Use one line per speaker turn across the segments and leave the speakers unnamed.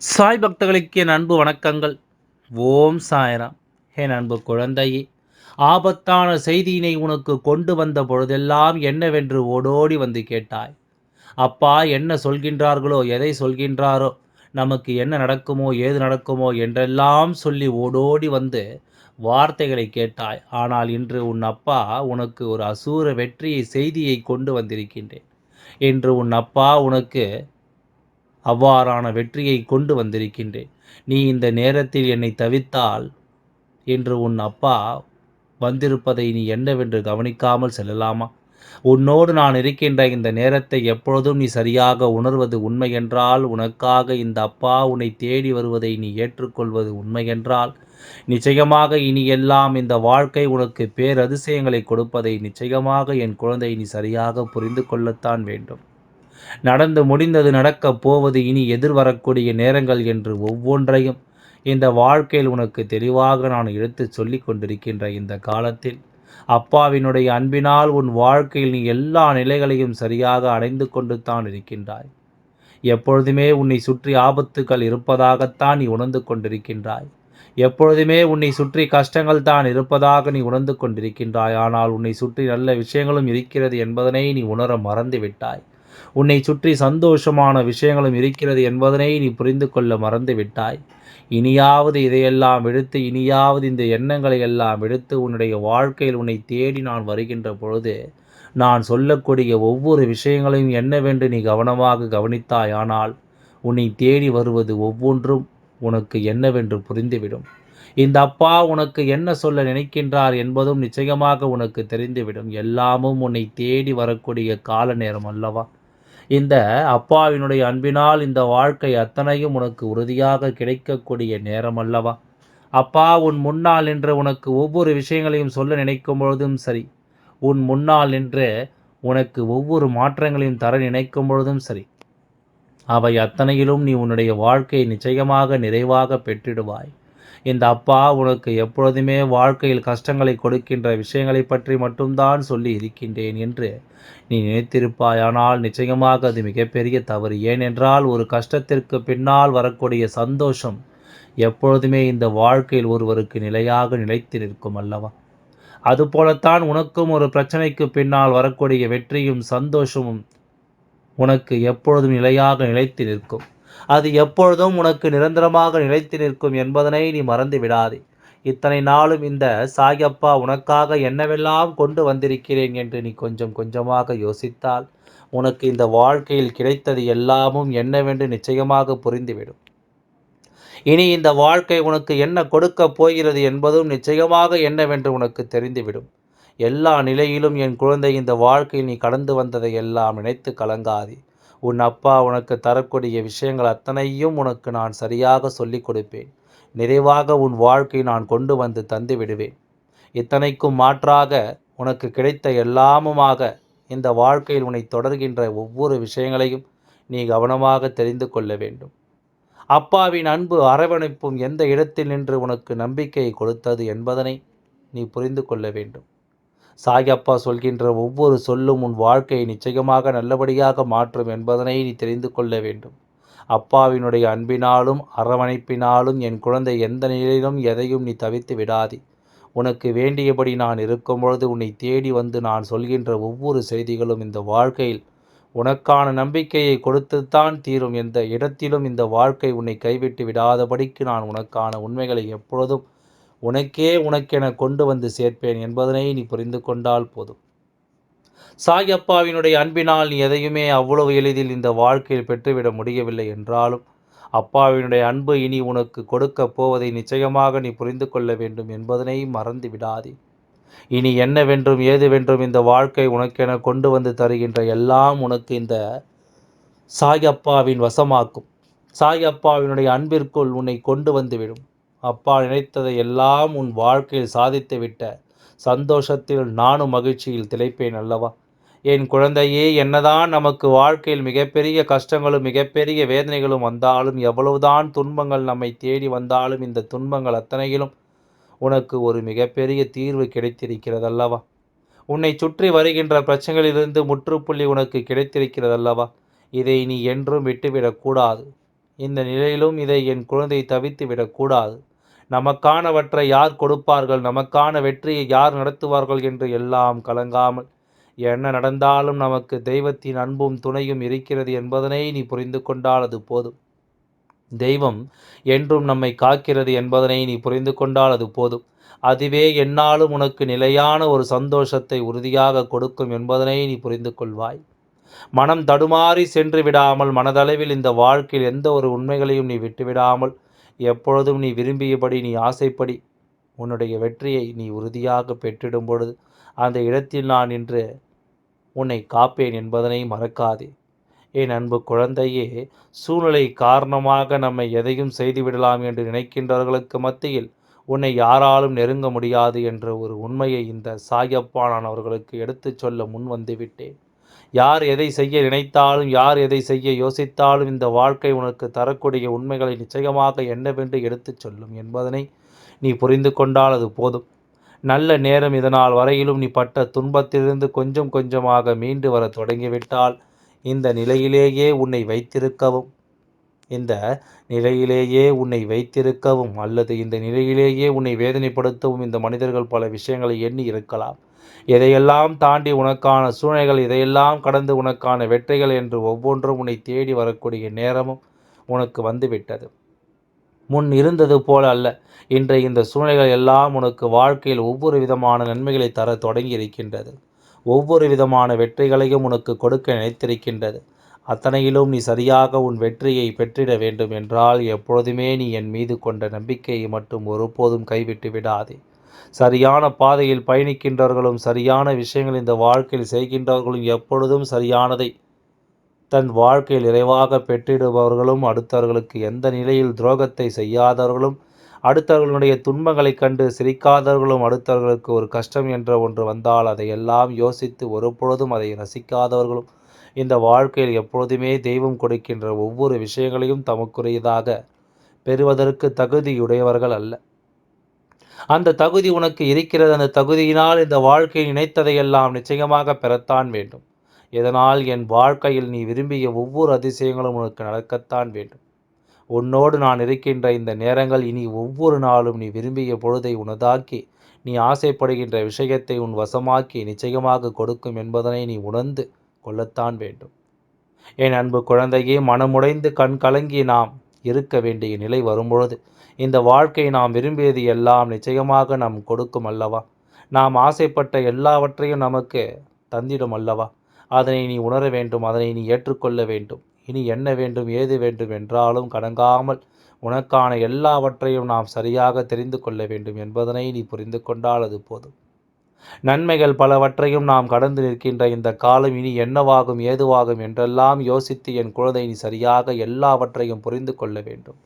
சாய் பக்தர்களுக்கு என் அன்பு வணக்கங்கள். ஓம் சாய்ராம். என் அன்பு குழந்தையே ஆபத்தான செய்தியினை உனக்கு கொண்டு வந்த பொழுதெல்லாம் என்னவென்று ஓடோடி வந்து கேட்டாய். அப்பா என்ன சொல்கின்றார்களோ எதை சொல்கின்றாரோ நமக்கு என்ன நடக்குமோ ஏது நடக்குமோ என்றெல்லாம் சொல்லி ஓடோடி வந்து வார்த்தைகளை கேட்டாய். ஆனால் இன்று உன் அப்பா உனக்கு ஒரு அசூர வெற்றியை செய்தியை கொண்டு வந்திருக்கின்றேன். இன்று உன் அப்பா உனக்கு அவ்வாறான வெற்றியை கொண்டு வந்திருக்கின்றேன். நீ இந்த நேரத்தில் என்னை தவித்தால் என்று உன் அப்பா வந்திருப்பதை நீ என்னவென்று கவனிக்காமல் செல்லலாமா? உன்னோடு நான் இருக்கின்ற இந்த நேரத்தை எப்பொழுதும் நீ சரியாக உணர்வது உண்மையென்றால் உனக்காக இந்த அப்பா உன்னை தேடி வருவதை நீ ஏற்றுக்கொள்வது உண்மையென்றால் நிச்சயமாக இனி எல்லாம் இந்த வாழ்க்கை உனக்கு பேரதிசயங்களை கொடுப்பதை நிச்சயமாக என் குழந்தை நீ சரியாக புரிந்து கொள்ளத்தான் வேண்டும். நடந்து முடிந்தது நடக்கப் போவது இனி எதிர்வரக்கூடிய நேரங்கள் என்று ஒவ்வொன்றையும் இந்த வாழ்க்கையில் உனக்கு தெளிவாக நான் எடுத்து சொல்லி கொண்டிருக்கின்ற இந்த காலத்தில். அப்பாவினுடைய அன்பினால் உன் வாழ்க்கையில் நீ எல்லா நிலைகளையும் சரியாக அடைந்து கொண்டு தான் இருக்கின்றாய். எப்பொழுதுமே உன்னை சுற்றி ஆபத்துக்கள் இருப்பதாகத்தான் நீ உணர்ந்து கொண்டிருக்கின்றாய். எப்பொழுதுமே உன்னை சுற்றி கஷ்டங்கள் தான் இருப்பதாக நீ உணர்ந்து கொண்டிருக்கின்றாய். ஆனால் உன்னை சுற்றி நல்ல விஷயங்களும் இருக்கிறது என்பதனை நீ உணர மறந்து விட்டாய் உன்னை சுற்றி சந்தோஷமான விஷயங்களும் இருக்கிறது என்பதனை நீ புரிந்து கொள்ள மறந்து விட்டாய் இனியாவது இதையெல்லாம் எடுத்து இனியாவது இந்த எண்ணங்களை எல்லாம் எடுத்து உன்னுடைய வாழ்க்கையில் உன்னை தேடி நான் வருகின்ற பொழுது நான் சொல்லக்கூடிய ஒவ்வொரு விஷயங்களையும் என்னவென்று நீ கவனமாக கவனித்தாய் ஆனால் உன்னை தேடி வருவது ஒவ்வொன்றும் உனக்கு என்னவென்று புரிந்துவிடும். இந்த அப்பா உனக்கு என்ன சொல்ல நினைக்கின்றார் என்பதும் நிச்சயமாக உனக்கு தெரிந்துவிடும். எல்லாமும் உன்னை தேடி வரக்கூடிய கால நேரம் அல்லவா? இந்த அப்பாவினுடைய அன்பினால் இந்த வாழ்க்கை அத்தனையும் உனக்கு உறுதியாக கிடைக்கக்கூடிய நேரம் அல்லவா? அப்பா உன் முன்னால் நின்று உனக்கு ஒவ்வொரு விஷயங்களையும் சொல்ல நினைக்கும் பொழுதும் சரி. உன் முன்னால் நின்று உனக்கு ஒவ்வொரு மாற்றங்களையும் தர நினைக்கும் பொழுதும் சரி. அவை அத்தனையிலும் நீ உன்னுடைய வாழ்க்கையை நிச்சயமாக நிறைவாக பெற்றிடுவாய். இந்த அப்பா உனக்கு எப்பொழுதுமே வாழ்க்கையில் கஷ்டங்களை கொடுக்கின்ற விஷயங்களை பற்றி மட்டும்தான் சொல்லி இருக்கின்றேன் என்று நீ நினைத்திருப்பாயானால் நிச்சயமாக அது மிகப்பெரிய தவறு. ஏனென்றால் ஒரு கஷ்டத்திற்கு பின்னால் வரக்கூடிய சந்தோஷம் எப்பொழுதுமே இந்த வாழ்க்கையில் ஒருவருக்கு நிலையாக நிலைத்து நிற்கும் அல்லவா? அதுபோலத்தான் உனக்கும் ஒரு பிரச்சனைக்கு பின்னால் வரக்கூடிய வெற்றியும் சந்தோஷமும் உனக்கு எப்பொழுதும் நிலையாக நிலைத்து நிற்கும். அது எப்பொழுதும் உனக்கு நிரந்தரமாக நிலைத்து நிற்கும் என்பதனை நீ மறந்து விடாதே இத்தனை நாளும் இந்த சாயப்பா உனக்காக என்னவெல்லாம் கொண்டு வந்திருக்கிறேன் என்று நீ கொஞ்சம் கொஞ்சமாக யோசித்தால் உனக்கு இந்த வாழ்க்கையில் கிடைத்தது எல்லாமும் என்னவென்று நிச்சயமாக புரிந்துவிடும். இனி இந்த வாழ்க்கை உனக்கு என்ன கொடுக்கப் போகிறது என்பதும் நிச்சயமாக என்னவென்று உனக்கு தெரிந்துவிடும். எல்லா நிலையிலும் என் குழந்தை இந்த வாழ்க்கையில் நீ கடந்து வந்ததை எல்லாம் நினைத்து கலங்காதே. உன் அப்பா உனக்கு தரக்கூடிய விஷயங்கள் அத்தனையும் உனக்கு நான் சரியாக சொல்லிக் கொடுப்பேன். நிறைவாக உன் வாழ்க்கை நான் கொண்டு வந்து தந்து விடுவேன். இத்தனைக்கும் மாற்றாக உனக்கு கிடைத்த எல்லாமுமாக இந்த வாழ்க்கையில் உன்னை தொடர்கின்ற ஒவ்வொரு விஷயங்களையும் நீ கவனமாக தெரிந்து கொள்ள வேண்டும். அப்பாவின் அன்பு அரவணைப்பும் எந்த இடத்தில் நின்று உனக்கு நம்பிக்கையை கொடுத்தது என்பதனை நீ புரிந்து கொள்ள வேண்டும். சாயப்பா சொல்கின்ற ஒவ்வொரு சொல்லும் உன் வாழ்க்கையை நிச்சயமாக நல்லபடியாக மாற்றும் என்பதனை நீ தெரிந்து கொள்ள வேண்டும். அப்பாவினுடைய அன்பினாலும் அரவணைப்பினாலும் என் குழந்தை எந்த நிலையிலும் எதையும் நீ தவித்து விடாதே. உனக்கு வேண்டியபடி நான் இருக்கும் பொழுது உன்னை தேடி வந்து நான் சொல்கின்ற ஒவ்வொரு செய்திகளும் இந்த வாழ்க்கையில் உனக்கான நம்பிக்கையை கொடுத்துத்தான் தீரும். எந்த இடத்திலும் இந்த வாழ்க்கை உன்னை கைவிட்டு விடாதபடிக்கு நான் உனக்கான உண்மைகளை எப்பொழுதும் உனக்கே உனக்கென கொண்டு வந்து சேர்ப்பேன் என்பதனை நீ புரிந்து கொண்டால் போதும். சாயப்பாவினுடைய அன்பினால் நீ எதையுமே அவ்வளவு எளிதில் இந்த வாழ்க்கையில் பெற்றுவிட முடியவில்லை என்றாலும் அப்பாவினுடைய அன்பு இனி உனக்கு கொடுக்கப் போவதை நிச்சயமாக நீ புரிந்து கொள்ள வேண்டும் என்பதனை மறந்து விடாதே. இனி என்னவென்றும் ஏதுவென்றும் இந்த வாழ்க்கை உனக்கென கொண்டு வந்து தருகின்ற எல்லாம் உனக்கு இந்த சாயப்பாவின் வசமாக்கும். சாயப்பாவினுடைய அன்பிற்குள் உன்னை கொண்டு வந்துவிடும் அப்பா நினைத்ததை எல்லாம் உன் வாழ்க்கையில் சாதித்து விட்ட சந்தோஷத்தில் நானும் மகிழ்ச்சியில் திளைப்பேன் அல்லவா? என் குழந்தையே என்னதான் நமக்கு வாழ்க்கையில் மிகப்பெரிய கஷ்டங்களும் மிகப்பெரிய வேதனைகளும் வந்தாலும் எவ்வளவுதான் துன்பங்கள் நம்மை தேடி வந்தாலும் இந்த துன்பங்கள் அத்தனையிலும் உனக்கு ஒரு மிகப்பெரிய தீர்வு கிடைத்திருக்கிறதல்லவா? உன்னை சுற்றி வருகின்ற பிரச்சனைகளிலிருந்து முற்றுப்புள்ளி உனக்கு கிடைத்திருக்கிறதல்லவா? இதை நீ என்றும் விட்டுவிடக்கூடாது இந்த நிலையிலும் இதை என் குழந்தை தவித்து விடக்கூடாது நமக்கானவற்றை யார் கொடுப்பார்கள்? நமக்கான வெற்றியை யார் நடத்துவார்கள் என்று எல்லாம் கலங்காமல். என்ன நடந்தாலும் நமக்கு தெய்வத்தின் அன்பும் துணையும் இருக்கிறது என்பதனை நீ புரிந்து கொண்டால் அது போதும். தெய்வம் என்றும் நம்மை காக்கிறது என்பதனை நீ புரிந்து கொண்டால் அது போதும். அதுவே என்னாலும் உனக்கு நிலையான ஒரு சந்தோஷத்தை உறுதியாக கொடுக்கும் என்பதனை நீ புரிந்து கொள்வாய். மனம் தடுமாறி சென்று விடாமல் மனதளவில் இந்த வாழ்க்கையில் எந்த ஒரு உண்மைகளையும் நீ விட்டுவிடாமல் எப்பொழுதும் நீ விரும்பியபடி நீ ஆசைப்படி உன்னுடைய வெற்றியை நீ உறுதியாக பெற்றிடும் பொழுது அந்த இடத்தில் நான் இன்று உன்னை காப்பேன் என்பதனை மறக்காதே. என் அன்பு குழந்தையே சூழ்நிலை காரணமாக நம்மை எதையும் செய்துவிடலாம் என்று நினைக்கின்றவர்களுக்கு மத்தியில் உன்னை யாராலும் நெருங்க முடியாது என்ற ஒரு உண்மையை இந்த சாயப்பா நான் அவர்களுக்கு எடுத்துச் சொல்ல முன் வந்துவிட்டேன் யார் எதை செய்ய நினைத்தாலும் யார் எதை செய்ய யோசித்தாலும் இந்த வாழ்க்கை உனக்கு தரக்கூடிய உண்மைகளை நிச்சயமாக என்னவென்று எடுத்துச் சொல்லும் என்பதனை நீ புரிந்து கொண்டால் அது போதும். நல்ல நேரம் இதனால் வரையிலும் நீ பட்ட துன்பத்திலிருந்து கொஞ்சம் கொஞ்சமாக மீண்டு வர தொடங்கிவிட்டால் இந்த நிலையிலேயே உன்னை வைத்திருக்கவும். இந்த நிலையிலேயே உன்னை வைத்திருக்கவும் அல்லது இந்த நிலையிலேயே உன்னை வேதனைப்படுத்தவும் இந்த மனிதர்கள் பல விஷயங்களை எண்ணி இருக்கலாம். எதையெல்லாம் தாண்டி உனக்கான சூழ்நிலைகள் இதையெல்லாம் கடந்து உனக்கான வெற்றிகள் என்று ஒவ்வொன்றும் உன்னை தேடி வரக்கூடிய நேரமும் உனக்கு வந்துவிட்டது. முன் இருந்தது போல அல்ல. இன்றைய இந்த சூழ்நிலைகள் எல்லாம் உனக்கு வாழ்க்கையில் ஒவ்வொரு விதமான நன்மைகளை தர தொடங்கி இருக்கின்றது ஒவ்வொரு விதமான வெற்றிகளையும் உனக்கு கொடுக்க நினைத்திருக்கின்றது. அத்தனையிலும் நீ சரியாக உன் வெற்றியை பெற்றிட வேண்டும் என்றால் எப்பொழுதுமே நீ என் மீது கொண்ட நம்பிக்கையை மட்டும் ஒருபோதும் கைவிட்டு விடாதே. சரியான பாதையில் பயணிக்கின்றவர்களும் சரியான விஷயங்கள் இந்த வாழ்க்கையில் செய்கின்றவர்களும் எப்பொழுதும் சரியானதை தன் வாழ்க்கையில் நிறைவாக பெற்றிடுபவர்களும் அடுத்தவர்களுக்கு எந்த நிலையில் துரோகத்தை செய்யாதவர்களும் அடுத்தவர்களுடைய துன்பங்களைக் கண்டு சிரிக்காதவர்களும் அடுத்தவர்களுக்கு ஒரு கஷ்டம் என்ற ஒன்று வந்தால் அதையெல்லாம் யோசித்து ஒருபொழுதும் அதை ரசிக்காதவர்களும் இந்த வாழ்க்கையில் எப்பொழுதுமே தெய்வம் கொடுக்கின்ற ஒவ்வொரு விஷயங்களையும் தமக்குரியதாக பெறுவதற்கு தகுதியுடையவர்கள் அல்ல. அந்த தகுதி உனக்கு இருக்கிறது அந்த தகுதியினால் இந்த வாழ்க்கை நினைத்ததையெல்லாம் நிச்சயமாக பெறத்தான் வேண்டும். இதனால் என் வாழ்க்கையில் நீ விரும்பிய ஒவ்வொரு அதிசயங்களும் உனக்கு நடக்கத்தான் வேண்டும். உன்னோடு நான் இருக்கின்ற இந்த நேரங்கள் இனி ஒவ்வொரு நாளும் நீ விரும்பிய பொழுதை உனதாக்கி நீ ஆசைப்படுகின்ற விஷயத்தை உன் வசமாக்கி நிச்சயமாக கொடுக்கும் என்பதனை நீ உணர்ந்து கொள்ளத்தான் வேண்டும். என் அன்பு குழந்தையே மனமுடைந்து கண் கலங்கி நாம் இருக்க வேண்டிய நிலை வரும்பொழுது இந்த வாழ்க்கை நாம் விரும்பியது எல்லாம் நிச்சயமாக நாம் கொடுக்கும் அல்லவா? நாம் ஆசைப்பட்ட எல்லாவற்றையும் நமக்கு தந்திடும் அல்லவா? அதனை நீ உணர வேண்டும் அதனை நீ ஏற்றுக்கொள்ள வேண்டும். இனி என்ன வேண்டும் ஏது வேண்டும் என்றாலும் கடங்காமல் உனக்கான எல்லாவற்றையும் நாம் சரியாக தெரிந்து கொள்ள வேண்டும் என்பதனை நீ புரிந்து கொண்டால் அது போதும். நன்மைகள் பலவற்றையும் நாம் கடந்து நிற்கின்ற இந்த காலம் இனி என்னவாகும் ஏதுவாகும் என்றெல்லாம் யோசித்து என் குழந்தை நீ சரியாக எல்லாவற்றையும் புரிந்து கொள்ள வேண்டும்.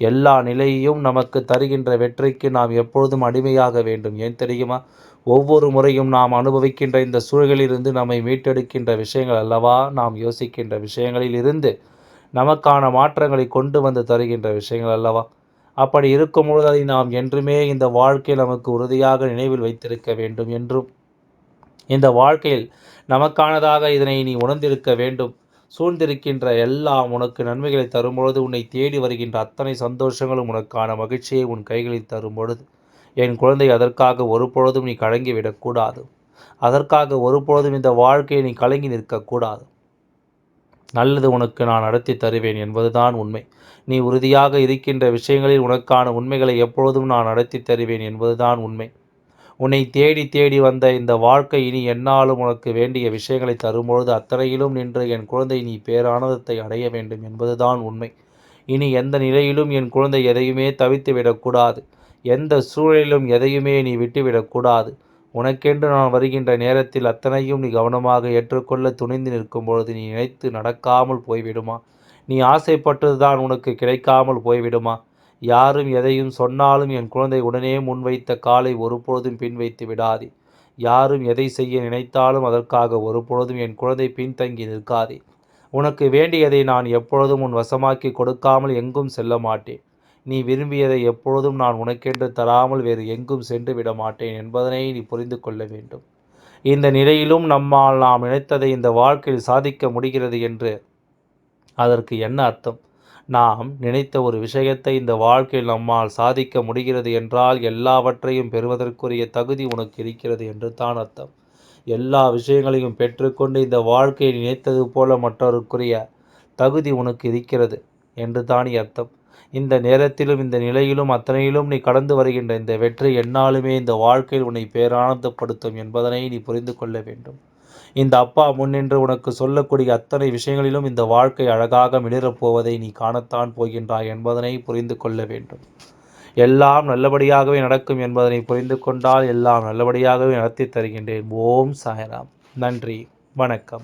எல்லா நிலையையும் நமக்கு தருகின்ற வெற்றிக்கு நாம் எப்பொழுதும் அடிமையாக வேண்டும். ஏன் தெரியுமா? ஒவ்வொரு முறையும் நாம் அனுபவிக்கின்ற இந்த சூழலிலிருந்து நம்மை மீட்டெடுக்கின்ற விஷயங்கள் அல்லவா? நாம் யோசிக்கின்ற விஷயங்களில் இருந்து நமக்கான மாற்றங்களை கொண்டு வந்து தருகின்ற விஷயங்கள் அல்லவா? அப்படி இருக்கும் பொழுது அதை நாம் என்றுமே இந்த வாழ்க்கையில் நமக்கு உறுதியாக நினைவில் வைத்திருக்க வேண்டும் என்றும் இந்த வாழ்க்கையில் நமக்கானதாக இதனை நீ உணர்ந்திருக்க வேண்டும். சூழ்ந்திருக்கின்ற எல்லாம் உனக்கு நன்மைகளை தரும்பொழுது உன்னை தேடி வருகின்ற அத்தனை சந்தோஷங்களும் உனக்கான மகிழ்ச்சியை உன் கைகளில் தரும்பொழுது. என் குழந்தை அதற்காக ஒரு பொழுதும் நீ கலங்கி விடக்கூடாது. அதற்காக ஒரு பொழுதும் இந்த வாழ்க்கையை நீ கலங்கி நிற்கக்கூடாது. நல்லது உனக்கு நான் நடத்தி தருவேன் என்பதுதான் உண்மை. நீ உறுதியாக இருக்கின்ற விஷயங்களில் உனக்கான உண்மைகளை எப்பொழுதும் நான் நடத்தி தருவேன் என்பதுதான் உண்மை. உன்னை தேடி தேடி வந்த இந்த வாழ்க்கை இனி என்னாலும் உனக்கு வேண்டிய விஷயங்களை தரும்பொழுது அத்தனையிலும் நின்று என் குழந்தை நீ பேரானதத்தை அடைய வேண்டும் என்பதுதான் உண்மை. இனி எந்த நிலையிலும் என் குழந்தை எதையுமே தவித்து விடக்கூடாது எந்த சூழலிலும் எதையுமே நீ விட்டுவிடக்கூடாது. உனக்கென்று நான் வருகின்ற நேரத்தில் அத்தனையும் நீ கவனமாக ஏற்றுக்கொள்ள துணிந்து நிற்கும்பொழுது நீ நினைத்து நடக்காமல் போய்விடுமா? நீ ஆசைப்பட்டதுதான் உனக்கு கிடைக்காமல் போய்விடுமா? யாரும் எதையும் சொன்னாலும் என் குழந்தை உடனே முன்வைத்த காலை ஒருபொழுதும் பின் வைத்து விடாதே. யாரும் எதை செய்ய நினைத்தாலும் அதற்காக ஒருபொழுதும் என் குழந்தை பின்தங்கி நிற்காதே. உனக்கு வேண்டியதை நான் எப்பொழுதும் உன் வசமாக்கி கொடுக்காமல் எங்கும் செல்ல மாட்டேன். நீ விரும்பியதை எப்பொழுதும் நான் உனக்கென்று தராமல் வேறு எங்கும் சென்று விட மாட்டேன் என்பதனை நீ புரிந்து கொள்ள வேண்டும். இந்த நிலையிலும் நம்மால் நாம் நினைத்ததை இந்த வாழ்க்கையில் சாதிக்க முடிகிறது என்று அதற்கு என்ன அர்த்தம்? நாம் நினைத்த ஒரு விஷயத்தை இந்த வாழ்க்கையில் நம்மால் சாதிக்க முடிகிறது என்றால் எல்லாவற்றையும் பெறுவதற்குரிய தகுதி உனக்கு இருக்கிறது என்று தான் அர்த்தம். எல்லா விஷயங்களையும் பெற்றுக்கொண்டு இந்த வாழ்க்கையை நினைத்தது போல மற்றவருக்குரிய தகுதி உனக்கு இருக்கிறது என்று தானே அர்த்தம். இந்த நேரத்திலும் இந்த நிலையிலும் அத்தனையிலும் நீ கடந்து வருகின்ற இந்த வெற்றி என்னாலுமே இந்த வாழ்க்கையில் உன்னை பேரானந்தப்படுத்தும் என்பதனை நீ புரிந்து கொள்ள வேண்டும். இந்த அப்பா முன்னின்று உனக்கு சொல்லக்கூடிய அத்தனை விஷயங்களிலும் இந்த வாழ்க்கை அழகாக மிளிரப் போவதை நீ காணத்தான் போகின்றாய் என்பதனை புரிந்து கொள்ள வேண்டும். எல்லாம் நல்லபடியாகவே நடக்கும் என்பதனை புரிந்து கொண்டால் எல்லாம் நல்லபடியாகவே நடத்தி தருகின்றேன். ஓம் சாய்ராம். நன்றி. வணக்கம்.